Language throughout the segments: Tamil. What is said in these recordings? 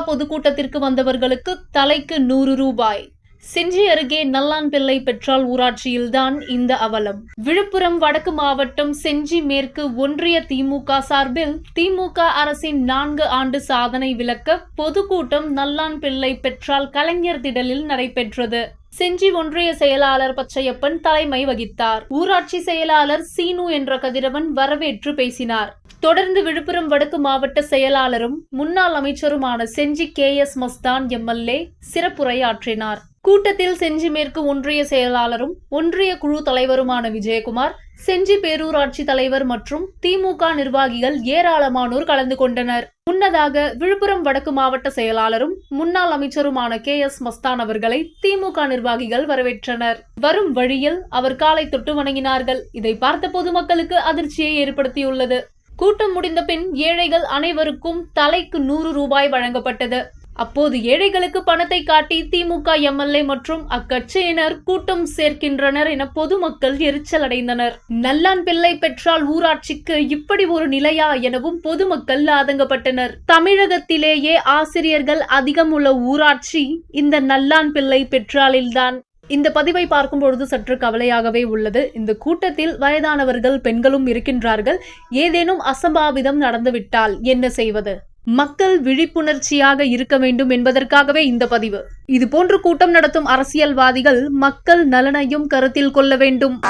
பொதுக்கூட்டத்திற்கு வந்தவர்களுக்கு தலைக்கு நூறு ரூபாய். செஞ்சி அருகே நல்லான்பிள்ளை பெற்றால் ஊராட்சியில்தான் இந்த அவலம். விழுப்புரம் வடக்கு மாவட்டம் செஞ்சி மேற்கு ஒன்றிய திமுக சார்பில் திமுக அரசின் நான்கு ஆண்டு சாதனை விளக்க பொதுக்கூட்டம் நல்லான்பிள்ளை பெற்றால் கலைஞர் திடலில் நடைபெற்றது. செஞ்சி ஒன்றிய செயலாளர் பச்சையப்பன் தலைமை வகித்தார். ஊராட்சி செயலாளர் சீனு என்ற கதிரவன் வரவேற்று பேசினார். தொடர்ந்து விழுப்புரம் வடக்கு மாவட்ட செயலாளரும் முன்னாள் அமைச்சருமான Senji K S Masthan MLA சிறப்புரையாற்றினார். கூட்டத்தில் செஞ்சி மேற்கு ஒன்றிய செயலாளரும் ஒன்றிய குழு தலைவருமான விஜயகுமார் செஞ்சி பேரூராட்சி தலைவர் மற்றும் திமுக நிர்வாகிகள் ஏராளமானோர் கலந்து கொண்டனர். முன்னதாக விழுப்புரம் வடக்கு மாவட்ட செயலாளரும் முன்னாள் அமைச்சருமான கே எஸ் மஸ்தான் அவர்களை திமுக நிர்வாகிகள் வரவேற்றனர். வரும் வழியில் அவர் காலை தொட்டு வணங்கினார்கள். இதை பார்த்த பொதுமக்களுக்கு அதிர்ச்சியை ஏற்படுத்தியுள்ளது. கூட்டம் முடிந்த பின் ஏழைகள் அனைவருக்கும் தலைக்கு நூறு ரூபாய் வழங்கப்பட்டது. அப்போது ஏழைகளுக்கு பணத்தை காட்டி திமுக எம்எல்ஏ மற்றும் அக்கட்சியினர் கூட்டம் சேர்க்கின்றனர் என பொதுமக்கள் எரிச்சல் அடைந்தனர். நல்லான் பிள்ளை பெற்றால் ஊராட்சிக்கு இப்படி ஒரு நிலையா எனவும் பொதுமக்கள் ஆதங்கப்பட்டனர். தமிழகத்திலேயே ஆசிரியர்கள் அதிகம் உள்ள ஊராட்சி இந்த நல்லான் பிள்ளை பெற்றாலில்தான். இந்த பதிவை பார்க்கும் பொழுது சற்று கவலையாகவே உள்ளது. இந்த கூட்டத்தில் வயதானவர்கள் பெண்களும் இருக்கின்றார்கள். ஏதேனும் அசம்பாவிதம் நடந்துவிட்டால் என்ன செய்வது? மக்கள் விழிப்புணர்ச்சியாக இருக்க வேண்டும் என்பதற்காகவே இந்த பதிவு. இது போன்று கூட்டம் நடத்தும் அரசியல்வாதிகள் மக்கள் நலனையும் கருத்தில் கொள்ள வேண்டும்.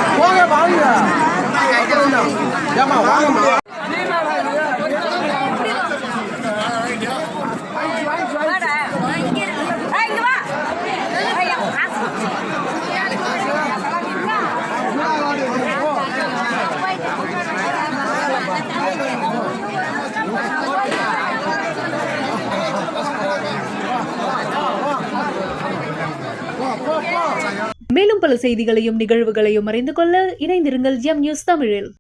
மேலும் பல செய்திகளையும் நிகழ்வுகளையும் அறிந்து கொள்ள இணைந்திருங்கள் எம் நியூஸ் தமிழில்.